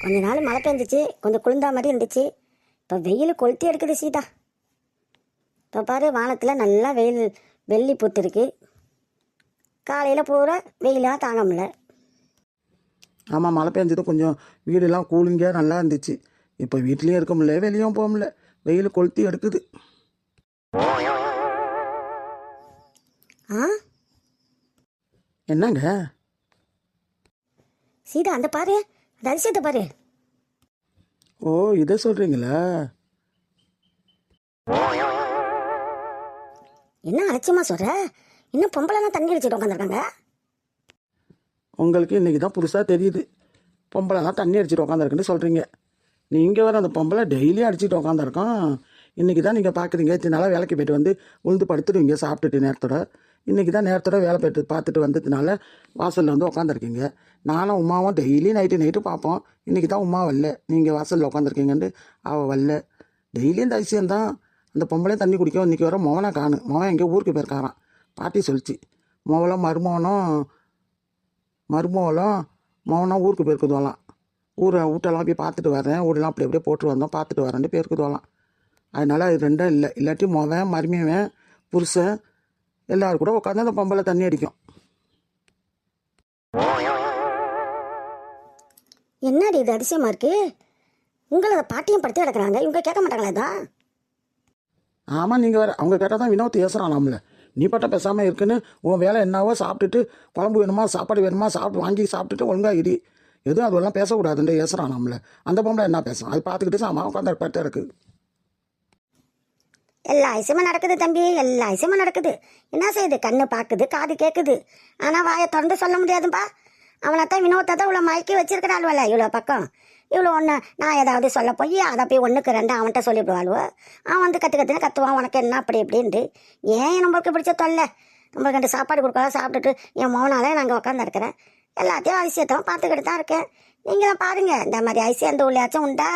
கொஞ்ச நாள் மழை பெஞ்சிச்சு கொஞ்சம் குளிர்ந்தா மாதிரி இருந்துச்சு. இப்போ வெயில் கொளுத்தி எடுக்குது சீதா. இப்போ பாரு வானத்தில் நல்லா வெயில் வெள்ளி புத்துருக்கு. காலையில் பூரா வெயிலாக தாங்க முடியல ஆமாம் மழை பெஞ்சது கொஞ்சம் வீடெல்லாம் கூலிங்காக நல்லா இருந்துச்சு. இப்போ வீட்லேயும் இருக்க முடியல வெளியும் போக முடியல. வெயில் கொளுத்தி எடுக்குது. ஆ? என்னங்க? சீதா அந்த பாரு. அதிசயத்தை பாரு. ஓ இதை சொல்கிறீங்களா என்ன அலட்சியமா சொல்ற? இன்னும் பொம்பளைலாம் தண்ணி அடிச்சுட்டு உட்காந்துருக்காங்க உங்களுக்கு இன்றைக்கி தான் புதுசாக தெரியுது. பொம்பளைலாம் தண்ணி அடிச்சிட்டு உட்காந்துருக்குன்னு சொல்கிறீங்க நீங்கள் வேறு அந்த பொம்பளை டெய்லி அடிச்சிட்டு உட்காந்துருக்கோம் இன்றைக்கி தான் நீங்கள் பார்க்குறீங்க இத்தனை நாளாக வேலைக்கு போயிட்டு வந்து உழுந்து படுத்துடுவீங்க சாப்பிட்டுட்டு நேரத்தோட. இன்றைக்கி தான் நேரத்தோட வேலை போயிட்டு பார்த்துட்டு வந்ததுனால வாசலில் வந்து உட்காந்துருக்கீங்க நானும் உமாவும் டெய்லி நைட்டு நைட்டு பார்ப்போம். இன்றைக்கி தான் உமா வரல. நீங்கள் வாசலில் உட்காந்துருக்கீங்கன்ட்டு அவள் வரல. டெய்லியும் இந்த தான். அந்த பொம்பளையும் தண்ணி குடிக்கும் இன்றைக்கி வர மோவனை காணு மோவன் எங்கேயோ ஊருக்கு போயிருக்காரான் பாட்டி சொல்லிச்சு மோவலும் மருமவனும் மருமவளும் மோவனும் ஊருக்கு போயிருக்குதுவலாம் ஊரை வீட்டெல்லாம் போய் பார்த்துட்டு வரேன். வீடெல்லாம் அப்படி அப்படியே போட்டு வந்தோம். பார்த்துட்டு வரேன்ட்டு போயிருக்குதுவலாம் அதனால் அது ரெண்டும் இல்லை. இல்லாட்டி மொவன் மருமையவன் புருஷன் எல்லோரும் கூட உட்காந்து அந்த பொம்பளை தண்ணி அடிக்கும். என்னடி இது அதிசயமா இருக்கு? உங்களை பாட்டியம் படுத்தி கிடக்குறாங்க. இவங்க கேட்க மாட்டாங்களா இதான் ஆமாம் நீங்கள் வேறு. அவங்க கேட்டால் தான் வினோத் ஏசுகிறான் நம்மள நீ பட்ட பேசாமல் இருக்குன்னு உன் வேலை என்னவோ சாப்பிட்டுட்டு குழம்பு வேணுமா சாப்பாடு வேணுமா சாப்பிட்டு வாங்கி சாப்பிட்டுட்டு ஒழுங்காக இடி எதுவும் அதெல்லாம் பேசக்கூடாதுன்ட்டு ஏசுகிறான் நம்மள அந்த பொம்பளை என்ன பேசும் அது பார்த்துக்கிட்டு சாமா உட்காந்து பட்டு இருக்குது எல்லா ஐசமும் நடக்குது தம்பி. எல்லா ஐசமும் நடக்குது. என்ன செய்யுது? கண்ணு பார்க்குது காது கேட்குது ஆனால் வாயை திறந்து சொல்ல முடியாதுப்பா அவனை தான் வினோத்தை தான் இவ்வளோ மயக்கி வச்சிருக்கிறாள்வல்ல. இவ்வளோ பக்கம். இவ்வளோ ஒன்று நான் ஏதாவது சொல்ல போய் அதை போய் ஒன்றுக்கு ரெண்டு அவன்கிட்ட சொல்லிவிடுவாளுவோ? அவன் வந்து கற்று கற்றுன்னு கத்துவான் உனக்கு என்ன அப்படி இப்படின்ட்டு. ஏன் நம்மளுக்கு பிடிச்ச தொல்லை? நம்மளுக்கு ரெண்டு சாப்பாடு கொடுக்கலாம் சாப்பிட்டுட்டு என் மௌனாலே நாங்கள் உட்காந்துருக்கிறேன் எல்லாத்தையும் அதிசயத்தையும் பார்த்துக்கிட்டு தான் இருக்கேன். நீங்களும் பாருங்க. இந்த மாதிரி ஐசியம் எந்த உள்ளாச்சும் உண்டா?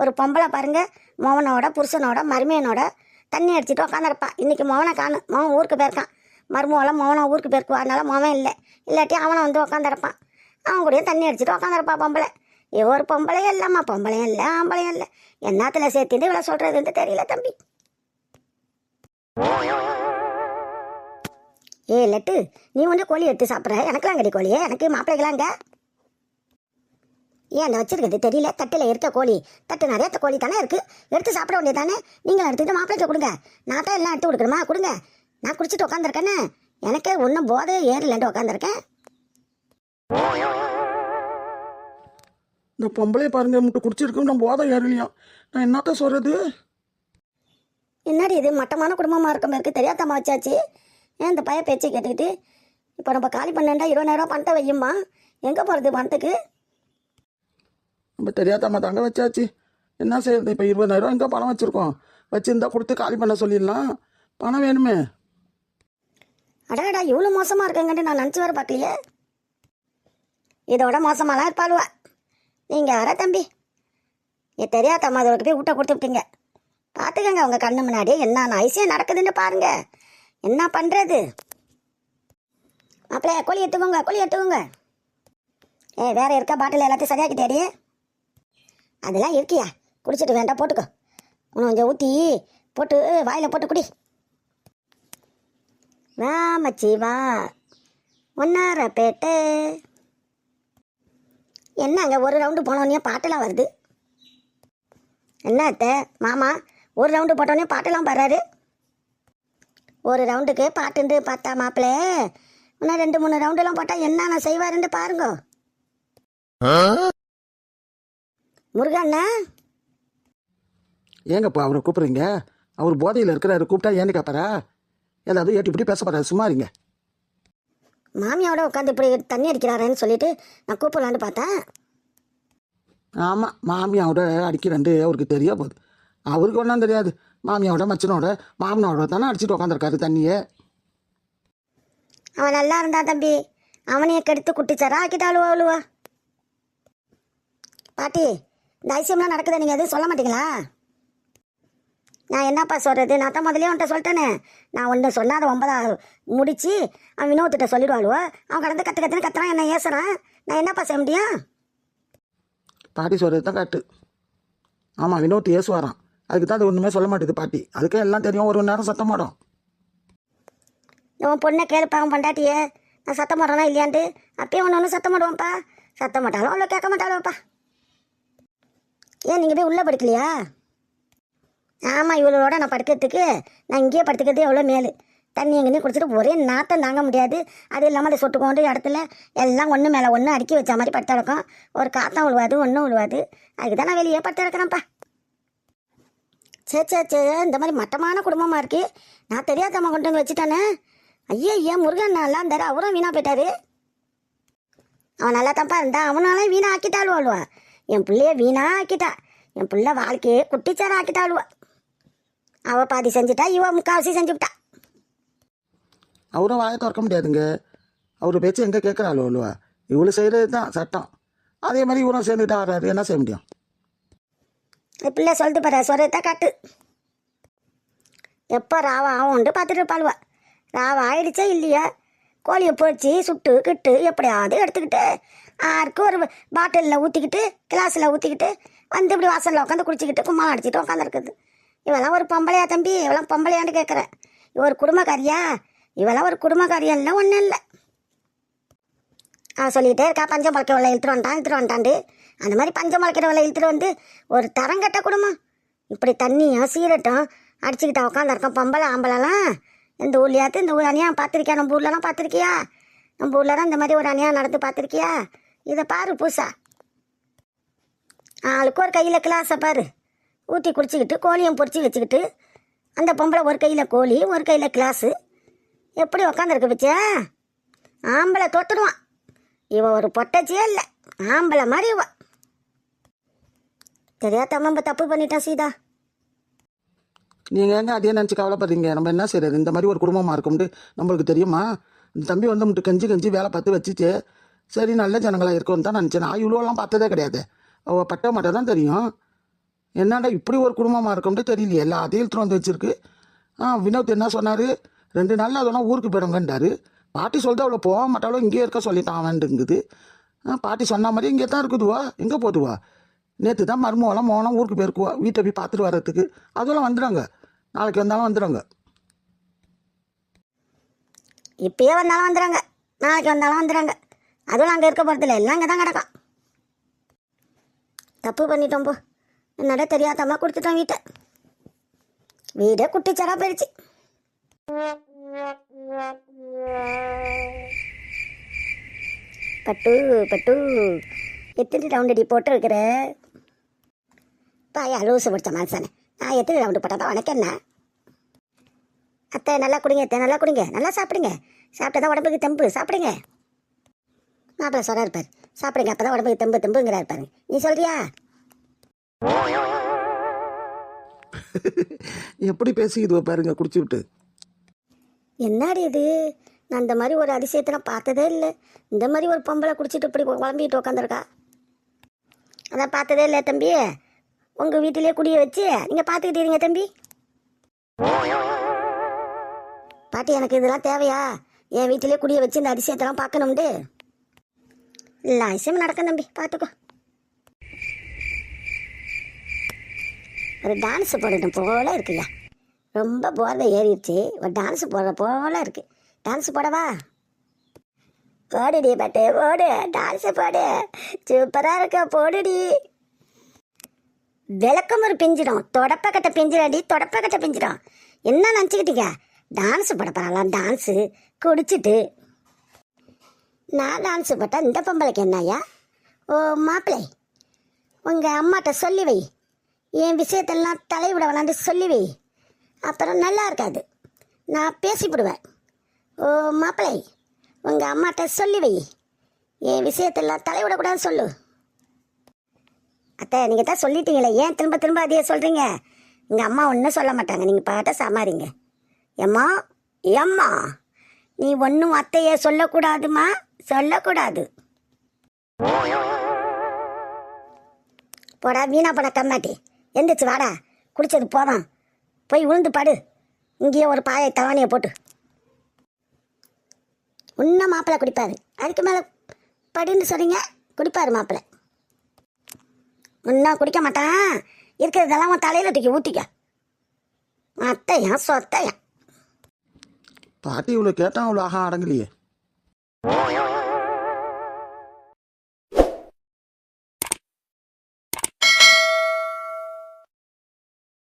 ஒரு பொம்பளை பாருங்கள் மௌனோட புருஷனோட மருமையனோட தண்ணி அடிச்சுட்டு உட்காந்துருப்பா இன்றைக்கி மௌனை காணும். மௌன் ஊருக்கு போயிருக்கான். மருமோலாம் மோகனை ஊருக்கு போயிருக்குவா. அதனால மோவன் இல்லை. இல்லாட்டி அவனை வந்து உட்காந்துருப்பான் அவன் கூடயும் தண்ணி அடிச்சுட்டு உட்காந்துருப்பா பொம்பளை. இவ ஒரு பொம்பளையும் இல்லைம்மா. பொம்பளையும் இல்லை ஆம்பளையும் இல்லை. என்னத்துல சேர்த்துட்டு இவ்வளோ வந்து தெரியல தம்பி. ஏ லட்டு நீ ஒன்று கோழி எடுத்து சாப்பிட்ற. எனக்கெல்லாம் கடி கோழியே எனக்கு மாப்பிள்ளைகளாங்க ஏன் அந்த வச்சிருக்கிறது தெரியல. தட்டில் இருக்க கோழி. தட்டு நிறைய கோழி தானே இருக்குது எடுத்து சாப்பிட வேண்டியது தானே? நீங்களும் எடுத்துக்கிட்டு மாப்பிள்ளைக்கு கொடுங்க. நான் தான் எல்லாம் எடுத்து கொடுக்கணுமா? கொடுங்க. நான் குடிச்சிட்டு உட்காந்துருக்கேன்னு எனக்கே ஒன்றும் போதே ஏறலன்ட்டு உட்காந்துருக்கேன் இந்த பொம்பளை பாருங்க முட்டை குடிச்சிருக்கு நான் போதை ஏறலையும். நான் என்னத்த சொல்கிறது என்னடி இது? மட்டமான குடும்பமாக இருக்க இருக்கு. தெரியாதம்மா வச்சாச்சு. ஏன் இந்த பைய பேச்சை கேட்டுக்கிட்டு? இப்போ நம்ம காலி பண்ணேன்டா இருபதாயிரம் பணத்தை வையுமா எங்கே போகிறது பணத்துக்கு? நம்ம தெரியாதம்மா தாங்க வச்சாச்சு. என்ன செய்யறது? இப்போ இருபதாயிரம் எங்கே பணம் வச்சுருக்கோம்? வச்சுருந்தா கொடுத்து காலி பண்ண சொல்லிடலாம். பணம் வேணுமே. அடாடா இவ்வளோ மோசமாக இருக்குங்கன்ட்டு நான் நினச்சி வர பார்க்கலையே. இதோட மோசமாலாம் இருப்பாளுவா. நீங்கள் யாரா தம்பி. என் தெரியாத அதோட போய் ஊட்ட கொடுத்து விட்டீங்க. பார்த்துக்கங்க உங்கள் கண்ணு முன்னாடியே என்ன ஐசியாக நடக்குதுன்னு பாருங்க. என்ன பண்ணுறது மாப்பிள்ளைய கோழி எடுத்துக்கோங்க கோழி எடுத்துக்கோங்க. ஏ வேறு இருக்கா பாட்டில் எல்லாத்தையும் சரியாக்கி தேடி. அதெல்லாம் இருக்கியா? குடிச்சிட்டு வேண்டாம் போட்டுக்கோ. இன்னும் கொஞ்சம் ஊற்றி போட்டு வாயில் போட்டு குடி. வா மச்சி வா ஒன்னாரப்பேட்டை என்னங்க ஒரு ரவுண்டு போனோடனே பாட்டெல்லாம் வருது? என்ன அத்தை மாமா ஒரு ரவுண்டு போட்டோடனே பாட்டெல்லாம் பாடுறாரு ஒரு ரவுண்டுக்கு பாட்டுண்டு பார்த்தா மாப்பிள்ளை இன்னும் ரெண்டு மூணு ரவுண்டெல்லாம் போட்டால் என்னென்ன செய்வாருன்னு பாருங்க. முருகண்ணா? ஏங்க இப்போ அவரை கூப்பிட்றீங்க? அவர் போதையில் இருக்கிறாரு கூப்பிட்டா ஏன்னு கேட்பாரா ஏதாவது ஏட்டி இப்படி பேச போறாரு சும்மா இருங்க. மாமியாவோட உட்காந்து இப்படி தண்ணி அடிக்கிறாரேன்னு சொல்லிட்டு நான் கூப்பிடலான்னு பார்த்தேன். ஆமாம் மாமியாவோட அடிக்கிறண்டு அவருக்கு தெரிய போகுது. அவருக்கு ஒன்றும் தெரியாது. மாமியாவோட மச்சனோட மாமனோட தானே அடிச்சுட்டு உட்காந்துருக்காரு தண்ணியை. அவன் நல்லா இருந்தா தம்பி அவனையே கெடுத்து குட்டிச்சாரா ஆக்கிட்டாளுவா அழுவா பாட்டி இந்த ஐசியம்லாம் நடக்குது நீங்கள் எதுவும் சொல்ல மாட்டீங்களா? நான் என்னப்பா சொல்கிறது நான் தான் முதலே உன்ட்ட சொல்லிட்டேனே. நான் ஒன்று சொல்லாத ஒன்பதா முடிச்சு அவன் வினோத்திட்ட சொல்லிடுவாளுவோ? அவன் கடந்து கற்று கற்றுன்னு கத்துறான் என்ன ஏசுறான். நான் என்னப்பா செய்ய முடியும்? பாட்டி சொல்கிறது தான் கரெக்டு ஆமாம் வினோத் ஏசுவாராம். அதுக்கு தான் அது ஒன்றுமே சொல்ல மாட்டேது பாட்டி. அதுக்கே எல்லாம் தெரியும் ஒரு நேரம் சத்தம் மாடும் உன் பொண்ணை கேளுப்பாங்க பொண்டாட்டியே. நான் சத்தம் போடுறேனா இல்லையான்ட்டு? அப்பயும் ஒன்று ஒன்று சத்தம் போடுவோம்ப்பா. சத்தம் மாட்டாலும் அவ்வளோ கேட்க மாட்டாளோப்பா ஏன் நீங்கள் போய் உள்ளே படுக்கலையா? ஆமாம் இவளோட நான் படுக்கிறதுக்கு நான் இங்கேயே படுத்துக்கிறது எவ்வளோ மேலு. தண்ணி எங்கேயும் குடிச்சிட்டு ஒரே நாத்தம் தாங்க முடியாது. அது இல்லாமல் அந்த சொட்டு கொண்டு இடத்துல எல்லாம் ஒன்று மேலே ஒன்று அடுக்கி வச்ச மாதிரி படுத்தடக்கும் ஒரு காத்தம் விழுவாது ஒன்றும் விழுவாது அதுக்கு தான் நான் வெளியே படுத்தடக்கிறேன்ப்பா சே சே சே இந்த மாதிரி மட்டமான குடும்பமாக இருக்குது நான் தெரியாதம்மா கொண்டு வந்து வச்சுட்டானே. ஐயே ஐயா முருகன் நல்லா இருந்தார் அவரும் வீணாக போயிட்டாரு. அவன் நல்லா தப்பா இருந்தா அவனால வீணாக ஆக்கிட்டாளுவா அழுவா. என் பிள்ளைய வீணா ஆக்கிட்டா. என் பிள்ளை வாழ்க்கையே குட்டிச்சார ஆக்கிட்டாளுவா. அவ பாதி செஞ்சுட்டா இவ முக்காவாசி செஞ்சுவிட்டா. அவரும் வாயை திறக்க முடியாதுங்க. அவர் பேச்சு எங்கே கேட்குறாளோ இல்லைவா இவ்வளோ செய்கிறது தான் சட்டம். அதே மாதிரி இவரும் சேர்ந்துட்டா வர்றாரு என்ன செய்ய முடியும்? பிள்ளை சொல்லிட்டு பாரு சொல்றதா காட்டு. எப்போ ராவா ஆகும்ட்டு பார்த்துட்டு இருப்பாளுவா. ராவா ஆயிடுச்சா இல்லையா? கோழியை பொரிச்சு சுட்டு கிட்டு எப்படியாவது எடுத்துக்கிட்டு ஆருக்கு ஒரு பாட்டிலில் ஊற்றிக்கிட்டு கிளாஸில் ஊற்றிக்கிட்டு வந்து இப்படி வாசலில் உட்காந்து குடிச்சிக்கிட்டு கும்மா அடிச்சிட்டு உட்காந்துருக்குது. இவெல்லாம் ஒரு பொம்பளையா தம்பி இவெல்லாம் பொம்பளையான்னு கேட்குறேன் இவ ஒரு குடும்பக்காரியா? இவெல்லாம் ஒரு குடும்பக்காரியா இல்லை ஒன்றும் இல்லை. அவன் சொல்லிகிட்டே இருக்கா பஞ்சம் உள்ள இழுத்துட்டு வந்துட்டான் இழுத்துட்டு வந்துட்டாண்டு அந்த மாதிரி பஞ்சம் உள்ள இழுத்துட்டு வந்து ஒரு தரங்கட்ட குடும்பம். இப்படி தண்ணியும் சீரட்டும் அடிச்சுக்கிட்டா உட்காந்துருக்கோம் பொம்பளை ஆம்பளைலாம் இந்த ஊர்லையாத்து இந்த ஊர் அணியாக பார்த்துருக்கியா? நம்ம ஊர்லலாம் பார்த்துருக்கியா? நம்ம ஊரில் தான் இந்த மாதிரி ஒரு அணியாக நடந்து பார்த்துருக்கியா? இதை பாரு பூசா ஆளுக்கு ஒரு கையில் கிளாஸை பாரு. ஊற்றி குடிச்சிக்கிட்டு கோழியும் பொரிச்சு வச்சுக்கிட்டு அந்த பொம்பளை ஒரு கையில் கோழி ஒரு கையில் கிளாஸு எப்படி உக்காந்துருக்கு பிச்சா? ஆம்பளை தொட்டுடுவான். இவ ஒரு பொட்டச்சியே இல்லை. ஆம்பளை மாதிரி இவ தெரியாத நம்ம தப்பு பண்ணிட்டான் சீதா? நீங்கள் எங்கே அதே நினச்சி கவலைப்படுறீங்க? நம்ம என்ன செய்யறது இந்த மாதிரி ஒரு குடும்பமாக இருக்கும்ட்டு நம்மளுக்கு தெரியுமா? இந்த தம்பி வந்து மட்டும் கஞ்சி கஞ்சி வேலை பார்த்து வச்சுச்சு சரி நல்ல ஜனங்களாக இருக்கும்னு தான் நினச்சேன். நான் இவ்வளோலாம் பார்த்ததே கிடையாது. அவள் பட்ட மட்டும் தான் தெரியும். என்னடா இப்படி ஒரு குடும்பமாக இருக்கும்னு தெரியல எல்லாத்தையும் அதையும் வந்து வச்சிருக்கு. ஆ வினோத் என்ன சொன்னார்? ரெண்டு நாளில் அதெல்லாம் ஊருக்கு போயிடுங்கன்றாரு. பாட்டி சொல்லிட்டு அவ்வளோ போக மாட்டாளோ இங்கேயே இருக்க சொல்லிட்டான் வேண்டுங்குது ஆ பாட்டி சொன்ன மாதிரி இங்கே தான் இருக்குதுவா? எங்கே போதுவா? நேற்று தான் மருமவெல்லாம் மோனம் ஊருக்கு போயிருக்குவா. வீட்டை போய் பார்த்துட்டு வர்றதுக்கு. அதெல்லாம் வந்துடுங்க நாளைக்கு வந்தாலும் வந்துடுங்க இப்பயே வந்தாலும் வந்துடுறாங்க. நாளைக்கு வந்தாலும் வந்துடுறாங்க. அதுவும் அங்கே இருக்க போகிறதில்ல எல்லாம் அங்கே தான் கிடக்கும். தப்பு பண்ணிட்டோம் போ. என்னடா தெரியாதம்மா கொடுத்துட்டோம் வீட்டை. வீடே குட்டிச்சரா போயிடுச்சு பட்டு பட்டு. எத்தனை ரவுண்ட் அடி போட்டு பாயா லூசு பிடிச்ச மனுஷனே. நான் எத்தனை ரவுண்டு போட்டால் உனக்கு என்ன? அத்தை நல்லா குடிங்க அத்தை நல்லா குடிங்க. நல்லா சாப்பிடுங்க. சாப்பிட்டா தான் உடம்புக்கு தெம்பு. சாப்பிடுங்க. மாப்பிள்ள சொல்ல இருப்பார் சாப்பிடுங்க அப்போ தான் உடம்புக்கு தெம்பு தெம்புங்கிறா இருப்பாரு நீ சொல்கிறியா எப்படி பேசிக்குதுவோ பாருங்க குடிச்சு விட்டு. என்னடி இது? நான் இந்த மாதிரி ஒரு அதிசயத்தை நான் பார்த்ததே இல்லை. இந்த மாதிரி ஒரு பொம்பளை குடிச்சிட்டு இப்படி குழம்பிட்டு உட்காந்துருக்கா அதான் பார்த்ததே இல்லை தம்பி. உங்கள் வீட்டிலேயே குடிய வச்சு நீங்கள் பார்த்துக்கிட்டீங்க தம்பி. பாட்டி எனக்கு இதெல்லாம் தேவையா? என் வீட்டிலே குடிய வச்சு இந்த அதிசயத்தெல்லாம் பார்க்கணும்ண்டு இல்லை அதிசயம் நடக்கும் தம்பி. பார்த்துக்கோ. ஒரு டான்ஸ் போடணும் போல இருக்குய்யா. ரொம்ப போதை ஏறிடுச்சு. ஒரு டான்ஸ் போடுற போல இருக்கு. டான்ஸ் போடவா? போடுடி பட்டு போடு. டான்ஸ் போடு. சூப்பராக இருக்க போடுடி. விளக்கம் ஒரு பிஞ்சிடும். தொடப்பக்கட்டை பிஞ்சிடாடி தொடப்பக்கட்டை பிஞ்சிடும். என்ன நினச்சிக்கிட்டீங்க டான்ஸ் போட போகலாம் டான்ஸு குடிச்சிட்டு. நான் டான்ஸ் போட்டால் இந்த பொம்பளைக்கு என்னையா ஓ மாப்பிள்ளை. உங்கள் அம்மாட்ட சொல்லி வை. என் விஷயத்தெல்லாம் தலைவிட வேணான்னு சொல்லி வை அப்புறம் நல்லா இருக்காது. நான் பேசிவிடுவேன். ஓ மாப்பிள்ளை உங்கள் அம்மாட்ட சொல்லி வை என் விஷயத்தெல்லாம் தலைவிடக்கூடாதுன்னு சொல்லு. அத்தை நீங்கள் தான் சொல்லிட்டீங்களே. ஏன் திரும்ப திரும்ப அதையே சொல்கிறீங்க எங்கள் அம்மா ஒன்றும் சொல்ல மாட்டாங்க. நீங்கள் பாட்ட சமாரிங்க. எம்மா எம்மா நீ ஒன்றும் அத்தையே சொல்லக்கூடாதுமா? சொல்லக்கூடாது. போடா வீணா போட கம்மாட்டி. எந்திரிச்சு வாடா. குடிச்சது போதும். போய் விழுந்து படு. இங்கேயே ஒரு பாயை தவானியை போட்டு. இன்னும் மாப்பிள்ளை குடிப்பாரு. அதுக்கு மேலே படின்னு சொல்றீங்க குடிப்பாரு மாப்பிள்ளை. இன்னும் குடிக்க மாட்டான். இருக்கிறதெல்லாம் உன் தலையில் தூக்கி ஊற்றிக்க அத்தையா சொத்தையா. பாட்டி இவ்வளோ கேட்டான் அவ்வளோ ஆகா அடங்கலையே